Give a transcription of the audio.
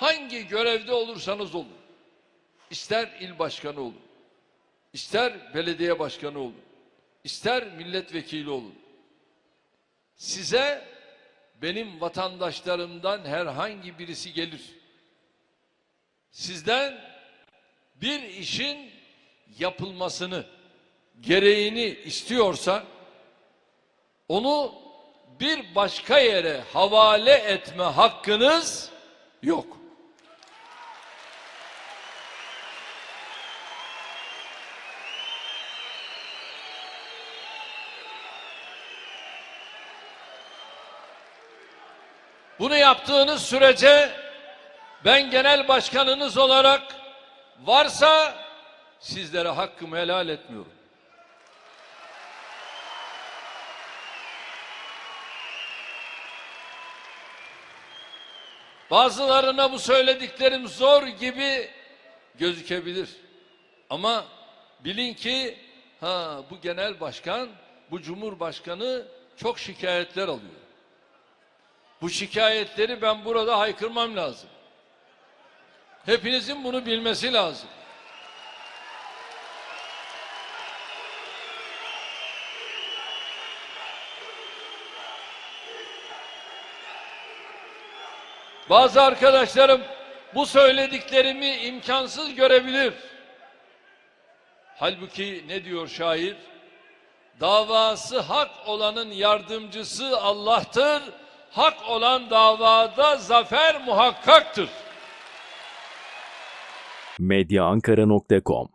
hangi görevde olursanız olun, ister il başkanı olun, ister belediye başkanı olun, ister milletvekili olun, size benim vatandaşlarımdan herhangi birisi gelir. Sizden bir işin yapılmasını, gereğini istiyorsa onu bir başka yere havale etme hakkınız yok. Bunu yaptığınız sürece ben genel başkanınız olarak varsa sizlere hakkımı helal etmiyorum. Bazılarına bu söylediklerim zor gibi gözükebilir. Ama bilin ki ha bu genel başkan, bu cumhurbaşkanı çok şikayetler alıyor. Bu şikayetleri ben burada haykırmam lazım. Hepinizin bunu bilmesi lazım. Bazı arkadaşlarım bu söylediklerimi imkansız görebilir. Halbuki ne diyor şair? Davası hak olanın yardımcısı Allah'tır. Hak olan davada zafer muhakkaktır. medyaankara.com